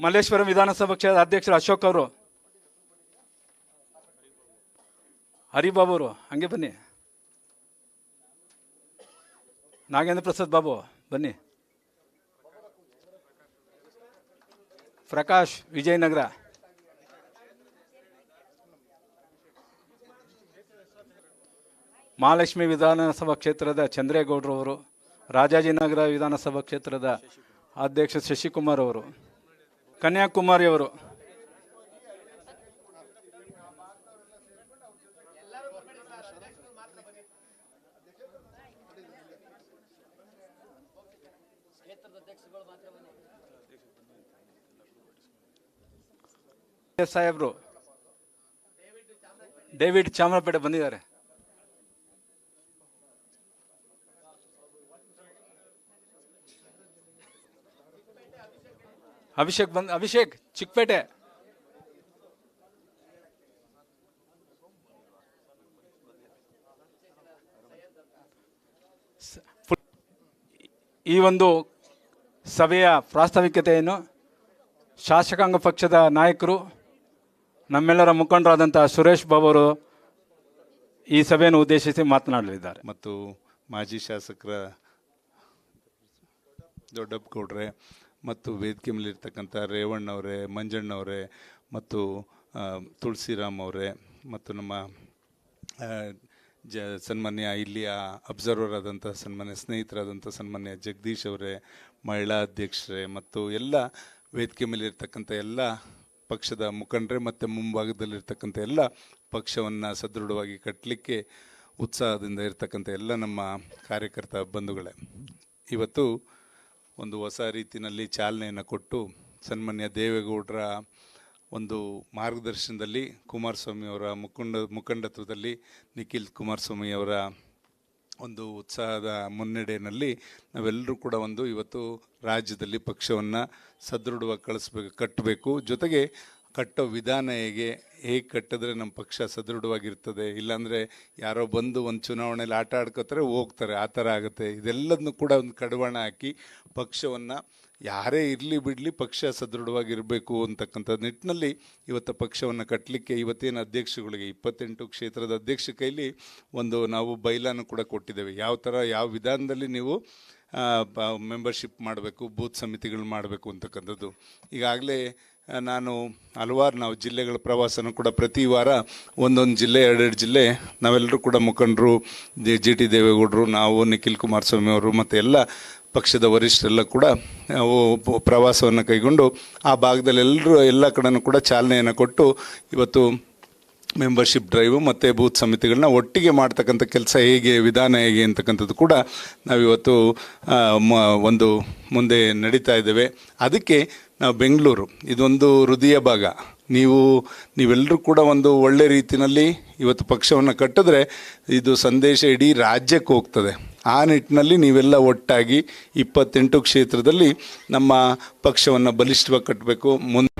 ಮಲ್ಲೇಶ್ವರಂ ವಿಧಾನಸಭಾ ಕ್ಷೇತ್ರದ ಅಧ್ಯಕ್ಷರು ಅಶೋಕ್ ಅವರು. ಹರಿಬಾಬು ಅವರು, ಹಂಗೆ ಬನ್ನಿ. ನಾಗೇಂದ್ರ ಪ್ರಸಾದ್ ಬಾಬು, ಬನ್ನಿ. ಪ್ರಕಾಶ್ ವಿಜಯನಗರ. ಮಹಾಲಕ್ಷ್ಮಿ ವಿಧಾನಸಭಾ ಕ್ಷೇತ್ರದ ಚಂದ್ರೇಗೌಡ್ರವರು, ರಾಜಾಜಿನಗರ ವಿಧಾನಸಭಾ ಕ್ಷೇತ್ರದ ಅಧ್ಯಕ್ಷ ಶಶಿಕುಮಾರ್ ಅವರು. ಕನ್ಯಾಕುಮಾರಿ ಅವರು ಸಾಹೇಬ್ರು ಡೇವಿಡ್ ಚಾಮರಾಪೇಟೆ ಬಂದಿದ್ದಾರೆ. ಅಭಿಷೇಕ್ ಬಂದ್, ಅಭಿಷೇಕ್, ಚಿಕ್ಕಪೇಟೆ. ಈ ಒಂದು ಸಭೆಯ ಪ್ರಾಸ್ತಾವಿಕತೆಯನ್ನು ಶಾಸಕಾಂಗ ಪಕ್ಷದ ನಾಯಕರು, ನಮ್ಮೆಲ್ಲರ ಮುಖಂಡರಾದಂಥ ಸುರೇಶ್ ಬಾಬು ಅವರು ಈ ಸಭೆಯನ್ನು ಉದ್ದೇಶಿಸಿ ಮಾತನಾಡಲಿದ್ದಾರೆ. ಮತ್ತು ಮಾಜಿ ಶಾಸಕರ ದೊಡ್ಡಪ್ಪಗೌಡ್ರೆ ಮತ್ತು ವೇದಿಕೆ ಮೇಲಿರ್ತಕ್ಕಂಥ ರೇವಣ್ಣವರೇ, ಮಂಜಣ್ಣವರೇ ಮತ್ತು ತುಳಸಿರಾಮ್ ಅವರೇ ಮತ್ತು ನಮ್ಮ ಜ, ಸನ್ಮಾನ್ಯ ಇಲ್ಲಿಯ ಅಬ್ಸರ್ವರ್ ಆದಂಥ ಸನ್ಮಾನ್ಯ ಸ್ನೇಹಿತರಾದಂಥ ಸನ್ಮಾನ್ಯ ಜಗದೀಶ್ ಅವರೇ, ಮಹಿಳಾ ಅಧ್ಯಕ್ಷರೇ ಮತ್ತು ಎಲ್ಲ ವೇದಿಕೆ ಮೇಲಿರ್ತಕ್ಕಂಥ ಎಲ್ಲ ಪಕ್ಷದ ಮುಖಂಡರೇ ಮತ್ತು ಮುಂಭಾಗದಲ್ಲಿರ್ತಕ್ಕಂಥ ಎಲ್ಲ ಪಕ್ಷವನ್ನು ಸದೃಢವಾಗಿ ಕಟ್ಟಲಿಕ್ಕೆ ಉತ್ಸಾಹದಿಂದ ಇರ್ತಕ್ಕಂಥ ಎಲ್ಲ ನಮ್ಮ ಕಾರ್ಯಕರ್ತ ಬಂಧುಗಳೇ. ಇವತ್ತು ಒಂದು ಹೊಸ ರೀತಿಯಲ್ಲಿ ಚಾಲನೆಯನ್ನು ಕೊಟ್ಟು ಸನ್ಮಾನ್ಯ ದೇವೇಗೌಡರ ಒಂದು ಮಾರ್ಗದರ್ಶನದಲ್ಲಿ ಕುಮಾರಸ್ವಾಮಿಯವರ ಮುಖಂಡ, ಮುಖಂಡತ್ವದಲ್ಲಿ ನಿಖಿಲ್ ಕುಮಾರಸ್ವಾಮಿಯವರ ಒಂದು ಉತ್ಸಾಹದ ಮುನ್ನಡೆಯಲ್ಲಿ ನಾವೆಲ್ಲರೂ ಕೂಡ ಒಂದು ಇವತ್ತು ರಾಜ್ಯದಲ್ಲಿ ಪಕ್ಷವನ್ನು ಸದೃಢವಾಗಿ ಕಳಿಸ್ಬೇಕು, ಕಟ್ಟಬೇಕು. ಜೊತೆಗೆ ಕಟ್ಟೋ ವಿಧಾನ ಹೇಗೆ ಹೇಗೆ ಕಟ್ಟಿದ್ರೆ ನಮ್ಮ ಪಕ್ಷ ಸದೃಢವಾಗಿರ್ತದೆ? ಇಲ್ಲಾಂದರೆ ಯಾರೋ ಬಂದು ಒಂದು ಚುನಾವಣೆಯಲ್ಲಿ ಆಟ ಆಡ್ಕೋತಾರೆ, ಹೋಗ್ತಾರೆ. ಆ ಥರ ಆಗುತ್ತೆ. ಇದೆಲ್ಲದನ್ನು ಕೂಡ ಒಂದು ಕಡಿವಾಣ ಹಾಕಿ ಪಕ್ಷವನ್ನು ಯಾರೇ ಇರಲಿ ಬಿಡಲಿ ಪಕ್ಷ ಸದೃಢವಾಗಿರಬೇಕು ಅಂತಕ್ಕಂಥ ನಿಟ್ಟಿನಲ್ಲಿ ಇವತ್ತು ಪಕ್ಷವನ್ನು ಕಟ್ಟಲಿಕ್ಕೆ ಇವತ್ತೇನು ಅಧ್ಯಕ್ಷಗಳಿಗೆ ಇಪ್ಪತ್ತೆಂಟು ಕ್ಷೇತ್ರದ ಅಧ್ಯಕ್ಷ ಕೈಲಿ ಒಂದು ನಾವು ಬೈಲಾನು ಕೂಡ ಕೊಟ್ಟಿದ್ದೇವೆ. ಯಾವ ಥರ, ಯಾವ ವಿಧಾನದಲ್ಲಿ ನೀವು ಮೆಂಬರ್ಶಿಪ್ ಮಾಡಬೇಕು ಬೂತ್ ಸಮಿತಿಗಳು ಮಾಡಬೇಕು ಅಂತಕ್ಕಂಥದ್ದು. ಈಗಾಗಲೇ ನಾನು ಹಲವಾರು ನಾವು ಜಿಲ್ಲೆಗಳ ಪ್ರವಾಸನೂ ಕೂಡ ಪ್ರತಿ ವಾರ ಒಂದೊಂದು ಜಿಲ್ಲೆ, ಎರಡೆರಡು ಜಿಲ್ಲೆ ನಾವೆಲ್ಲರೂ ಕೂಡ ಮುಖಂಡರು, ಜಿ ಟಿ ದೇವೇಗೌಡರು, ನಾವು, ನಿಖಿಲ್ ಕುಮಾರಸ್ವಾಮಿ ಅವರು ಮತ್ತು ಎಲ್ಲ ಪಕ್ಷದ ವರಿಷ್ಠರೆಲ್ಲ ಕೂಡ ಪ್ರವಾಸವನ್ನು ಕೈಗೊಂಡು ಆ ಭಾಗದಲ್ಲಿ ಎಲ್ಲರೂ ಎಲ್ಲ ಕಡೆನೂ ಕೂಡ ಚಾಲನೆಯನ್ನು ಕೊಟ್ಟು ಇವತ್ತು ಮೆಂಬರ್ಶಿಪ್ ಡ್ರೈವು ಮತ್ತು ಬೂತ್ ಸಮಿತಿಗಳನ್ನ ಒಟ್ಟಿಗೆ ಮಾಡ್ತಕ್ಕಂಥ ಕೆಲಸ ಹೇಗೆ, ವಿಧಾನ ಹೇಗೆ ಅಂತಕ್ಕಂಥದ್ದು ಕೂಡ ನಾವಿವತ್ತು ಒಂದು ಮುಂದೆ ನಡೀತಾ ಇದ್ದೇವೆ. ಅದಕ್ಕೆ ನಾವು ಬೆಂಗಳೂರು. ಇದೊಂದು ಹೃದಯ ಭಾಗ. ನೀವು ನೀವೆಲ್ಲರೂ ಕೂಡ ಒಂದು ಒಳ್ಳೆ ರೀತಿಯಲ್ಲಿ ಇವತ್ತು ಪಕ್ಷವನ್ನು ಕಟ್ಟಿದ್ರೆ ಇದು ಸಂದೇಶ ಇಡೀ ರಾಜ್ಯಕ್ಕೆ ಹೋಗ್ತದೆ. ಆ ನಿಟ್ಟಿನಲ್ಲಿ ನೀವೆಲ್ಲ ಒಟ್ಟಾಗಿ ಇಪ್ಪತ್ತೆಂಟು ಕ್ಷೇತ್ರದಲ್ಲಿ ನಮ್ಮ ಪಕ್ಷವನ್ನು ಬಲಿಷ್ಠವಾಗಿ ಕಟ್ಟಬೇಕು. ಮುಂದೆ